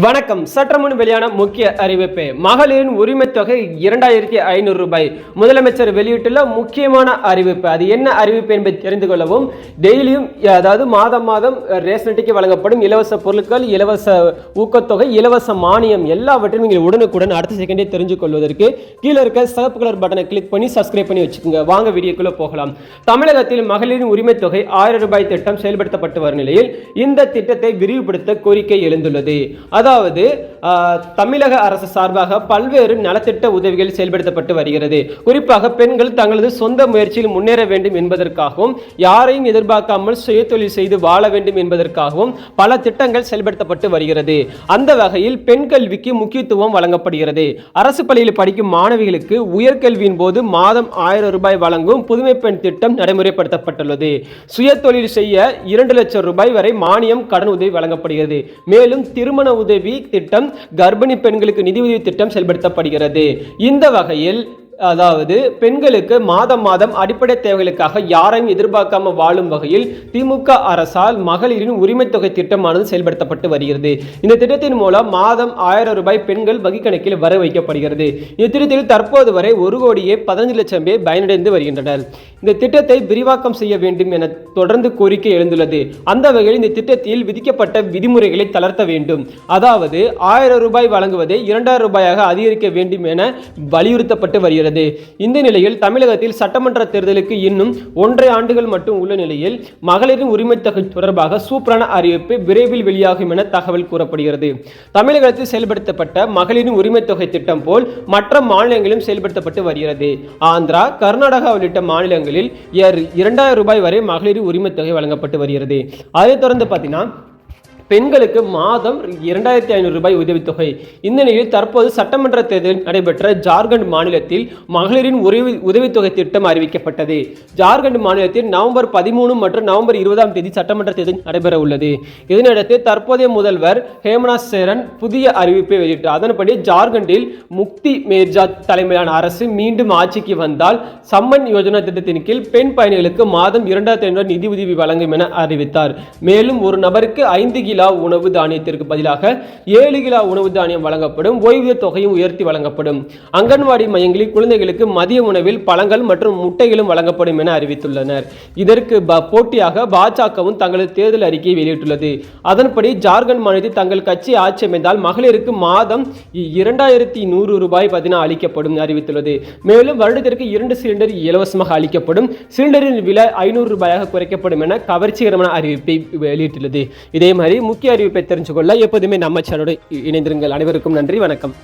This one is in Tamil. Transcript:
வணக்கம். சற்றமுன் வெளியான முக்கிய அறிவிப்பு. மகளிரின் உரிமைத் தொகை இரண்டாயிரத்தி ஐநூறு ரூபாய். முதலமைச்சர் வெளியிட்டுள்ள முக்கியமான அறிவிப்பு. அது என்ன அறிவிப்பு என்பதை தெரிந்து கொள்ளவும் டெய்லியும் அதாவது மாதம் மாதம் ரேஷன் வழங்கப்படும் இலவச பொருட்கள் இலவச ஊக்கத்தொகை இலவச மானியம் எல்லாவற்றையும் நீங்கள் உடனுக்குடன் அடுத்த செகண்டே தெரிஞ்சு கொள்வதற்கு கீழே இருக்க சிவப்பு கலர் பட்டனை கிளிக் பண்ணி சப்ஸ்கிரைப் பண்ணி வச்சுக்கோங்க. வாங்க வீடியோக்குள்ளே போகலாம். தமிழகத்தில் மகளிரின் உரிமை தொகை ஆயிரம் ரூபாய் திட்டம் செயல்படுத்தப்பட்டு வரும் நிலையில் இந்த திட்டத்தை விரிவுபடுத்த கோரிக்கை எழுந்துள்ளது. அதாவது அதாவது தமிழக அரசு சார்பாக பல்வேறு நலத்திட்ட உதவிகள் செயல்படுத்தப்பட்டு வருகிறது. குறிப்பாக பெண்கள் தங்களது சொந்த முயற்சியில் முன்னேற வேண்டும் என்பதற்காகவும் யாரையும் எதிர்பார்க்காமல் சுயதொழில் செய்து வாழ வேண்டும் என்பதற்காகவும் பல திட்டங்கள் செயல்படுத்தப்பட்டு வருகிறது. அந்த வகையில் பெண் கல்விக்கு முக்கியத்துவம் வழங்கப்படுகிறது. அரசு பள்ளியில் படிக்கும் மாணவிகளுக்கு உயர்கல்வியின் போது மாதம் ஆயிரம் ரூபாய் வழங்கும் புதுமை பெண் திட்டம் நடைமுறைப்படுத்தப்பட்டுள்ளது. சுயதொழில் செய்ய இரண்டு லட்சம் ரூபாய் வரை மானியம் கடன் உதவி வழங்கப்படுகிறது. மேலும் திருமண உதவி திட்டம் கர்ப்பிணி பெண்களுக்கு நிதியுதவி திட்டம் செயல்படுத்தப்படுகிறது. இந்த வகையில் அதாவது பெண்களுக்கு மாதம் மாதம் அடிப்படை தேவைகளுக்காக யாரையும் எதிர்பார்க்காம வாழும் வகையில் திமுக அரசால் மகளிரின் உரிமை தொகை திட்டமானது செயல்படுத்தப்பட்டு வருகிறது. இந்த திட்டத்தின் மூலம் மாதம் ஆயிரம் ரூபாய் பெண்கள் வங்கி கணக்கில் வர வைக்கப்படுகிறது. இந்த திட்டத்தில் தற்போது வரை ஒரு கோடியே பதினஞ்சு லட்சம் பேர் பயனடைந்து வருகின்றனர். இந்த திட்டத்தை விரிவாக்கம் செய்ய வேண்டும் என தொடர்ந்து கோரிக்கை எழுந்துள்ளது. அந்த வகையில் இந்த திட்டத்தில் விதிக்கப்பட்ட விதிமுறைகளை தளர்த்த வேண்டும். அதாவது ஆயிரம் ரூபாய் வழங்குவதை இரண்டாயிரம் ரூபாயாக அதிகரிக்க வேண்டும் என வலியுறுத்தப்பட்டு வருகிறது. இந்த நிலையில் தமிழகத்தில் சட்டமன்ற தேர்தலுக்கு இன்னும் ஒன்றரை ஆண்டுகள் மட்டும் உள்ள நிலையில் மகளிரின் உரிமை தொகை தொடர்பாக சூப்பரான அறிவிப்பு விரைவில் வெளியாகும் என தகவல் கூறப்படுகிறது. தமிழகத்தில் செயல்படுத்தப்பட்ட மகளிரின் உரிமை தொகை திட்டம் போல் மற்ற மாநிலங்களிலும் செயல்படுத்தப்பட்டு வருகிறது. ஆந்திரா கர்நாடகா உள்ளிட்ட மாநிலங்களில் இரண்டாயிரம் ரூபாய் வரை மகளிர் உரிமை தொகை வழங்கப்பட்டு வருகிறது. அதைத் தொடர்ந்து பார்த்தீங்கன்னா பெண்களுக்கு மாதம் இரண்டாயிரத்தி ஐநூறு ரூபாய் உதவித்தொகை. இந்த நிலையில் தற்போது சட்டமன்ற தேர்தல் நடைபெற்ற ஜார்க்கண்ட் மாநிலத்தில் மகளிரின் உதவி உதவித்தொகை திட்டம் அறிவிக்கப்பட்டது. ஜார்க்கண்ட் மாநிலத்தில் நவம்பர் பதிமூணு மற்றும் நவம்பர் இருபதாம் தேதி சட்டமன்ற தேர்தல் நடைபெற உள்ளது. இதனையடுத்து தற்போதைய முதல்வர் ஹேமநாத் சேரன் புதிய அறிவிப்பை வெளியிட்டார். அதன்படி ஜார்க்கண்டில் முக்தி மேர்ஜா தலைமையிலான அரசு மீண்டும் ஆட்சிக்கு வந்தால் சம்மன் யோஜனா திட்டத்தின் கீழ் பெண் பயணிகளுக்கு மாதம் இரண்டாயிரத்தி ஐநூறு நிதி உதவி வழங்கும் என அறிவித்தார். மேலும் ஒரு நபருக்கு ஐந்து கிலோ உணவு தானியத்திற்கு பதிலாக ஏழு கிலோ உணவு தானியம் வழங்கப்படும் ஓய்வூதிய தொகையும் உயர்த்தி வழங்கப்படும். அங்கன்வாடி மையங்களில் குழந்தைகளுக்கு மதிய உணவில் பழங்கள் மற்றும் முட்டைகளும் வழங்கப்படும் என அறிவித்துள்ளனர். இதற்கு போட்டியாக பாஜகவும் தங்களது தேர்தல் அறிக்கையை வெளியிட்டுள்ளது. அதன்படி ஜார்க்கண்ட் மாநிலத்தில் தங்கள் கட்சி ஆட்சி அமைந்தால் மகளிருக்கு மாதம் இரண்டாயிரத்தி நூறு ரூபாய் பதினா அளிக்கப்படும் அறிவித்துள்ளது. மேலும் வருடத்திற்கு இரண்டு சிலிண்டர் இலவசமாக அளிக்கப்படும். சிலிண்டரின் விலை ஐநூறு ரூபாயாக குறைக்கப்படும் என கவர்ச்சிகரமான அறிவிப்பை வெளியிட்டுள்ளது. இதே மாதிரி முக்கிய அறிவிப்பை தெரிஞ்சு கொள்ள எப்போதுமே நம்ம சேனலோடு இணைந்திருங்கள். அனைவருக்கும் நன்றி. வணக்கம்.